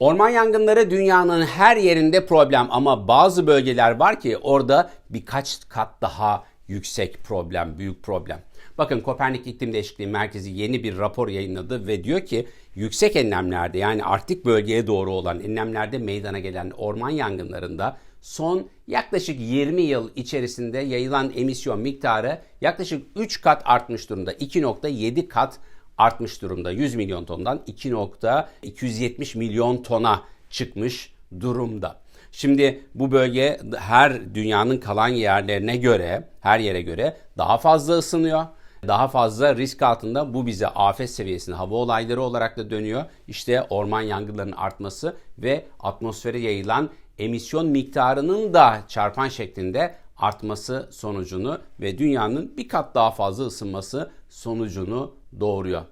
Orman yangınları dünyanın her yerinde problem ama bazı bölgeler var ki orada birkaç kat daha yüksek problem, büyük problem. Bakın Kopernik İklim Değişikliği Merkezi yeni bir rapor yayınladı ve diyor ki yüksek enlemlerde yani Arktik bölgeye doğru olan enlemlerde meydana gelen orman yangınlarında son yaklaşık 20 yıl içerisinde yayılan emisyon miktarı yaklaşık 3 kat artmış durumda. 2.7 kat artmış durumda. 100 milyon tondan 2.270 milyon tona çıkmış durumda. Şimdi bu bölge her dünyanın kalan yerlerine göre, her yere göre daha fazla ısınıyor. Daha fazla risk altında bu bize afet seviyesinde hava olayları olarak da dönüyor. İşte orman yangınlarının artması ve atmosfere yayılan emisyon miktarının da çarpan şeklinde artması sonucunu ve dünyanın bir kat daha fazla ısınması sonucunu doğuruyor.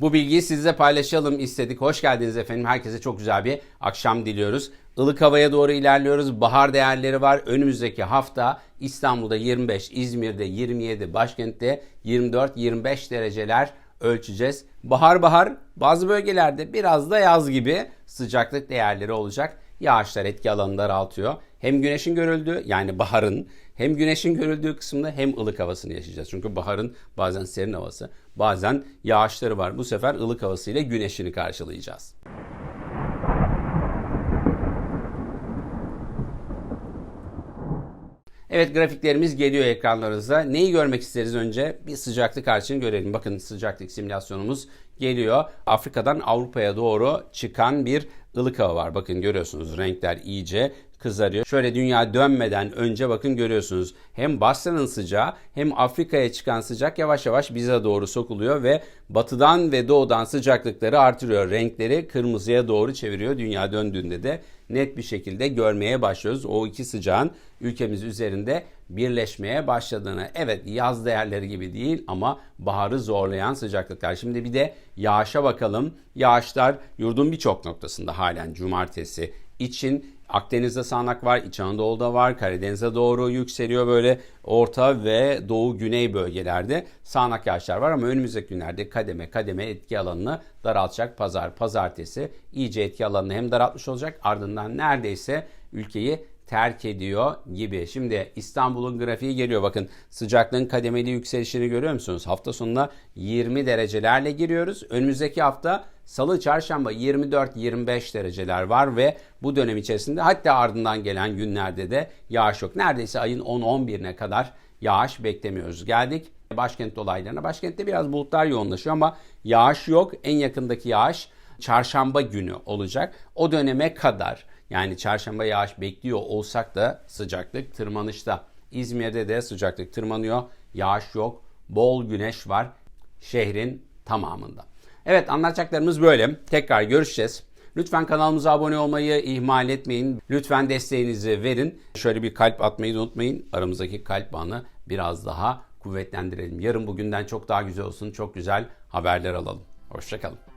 Bu bilgiyi sizle paylaşalım istedik. Hoş geldiniz efendim. Herkese çok güzel bir akşam diliyoruz. Ilık havaya doğru ilerliyoruz. Bahar değerleri var. Önümüzdeki hafta İstanbul'da 25, İzmir'de 27, başkentte 24-25 dereceler ölçeceğiz. Bahar bahar bazı bölgelerde biraz da yaz gibi sıcaklık değerleri olacak. Yağışlar etki alanını daraltıyor. Hem güneşin görüldüğü yani baharın hem güneşin görüldüğü kısımda hem ılık havasını yaşayacağız. Çünkü baharın bazen serin havası, bazen yağışları var. Bu sefer ılık havasıyla güneşini karşılayacağız. Evet grafiklerimiz geliyor ekranlarınıza. Neyi görmek isteriz önce? Bir sıcaklık artışını görelim. Bakın sıcaklık simülasyonumuz geliyor. Afrika'dan Avrupa'ya doğru çıkan bir ılık hava var. Bakın görüyorsunuz renkler iyice kızarıyor. Şöyle dünya dönmeden önce bakın görüyorsunuz. Hem Boston'ın sıcağı hem Afrika'ya çıkan sıcak yavaş yavaş bize doğru sokuluyor ve batıdan ve doğudan sıcaklıkları artırıyor. Renkleri kırmızıya doğru çeviriyor. Dünya döndüğünde de net bir şekilde görmeye başlıyoruz. O iki sıcağın ülkemiz üzerinde birleşmeye başladığını. Evet yaz değerleri gibi değil ama baharı zorlayan sıcaklıklar. Şimdi bir de yağışa bakalım. Yağışlar yurdun birçok noktasında halen cumartesi için Akdeniz'de sağanak var, İç Anadolu'da var, Karadeniz'e doğru yükseliyor böyle orta ve doğu güney bölgelerde sağanak yağışlar var ama önümüzdeki günlerde kademe kademe etki alanını daraltacak pazar, pazartesi iyice etki alanını hem daraltmış olacak ardından neredeyse ülkeyi terk ediyor gibi. Şimdi İstanbul'un grafiği geliyor. Bakın sıcaklığın kademeli yükselişini görüyor musunuz? Hafta sonuna 20 derecelerle giriyoruz. Önümüzdeki hafta Salı, çarşamba 24-25 dereceler var ve bu dönem içerisinde hatta ardından gelen günlerde de yağış yok. Neredeyse ayın 10-11'ine kadar yağış beklemiyoruz. Geldik başkent olaylarına. Başkentte biraz bulutlar yoğunlaşıyor ama yağış yok. En yakındaki yağış çarşamba günü olacak. O döneme kadar yani çarşamba yağış bekliyor olsak da sıcaklık tırmanışta. İzmir'de de sıcaklık tırmanıyor. Yağış yok. Bol güneş var şehrin tamamında. Evet anlatacaklarımız böyle. Tekrar görüşeceğiz. Lütfen kanalımıza abone olmayı ihmal etmeyin. Lütfen desteğinizi verin. Şöyle bir kalp atmayı unutmayın. Aramızdaki kalp bağını biraz daha kuvvetlendirelim. Yarın bugünden çok daha güzel olsun. Çok güzel haberler alalım. Hoşçakalın.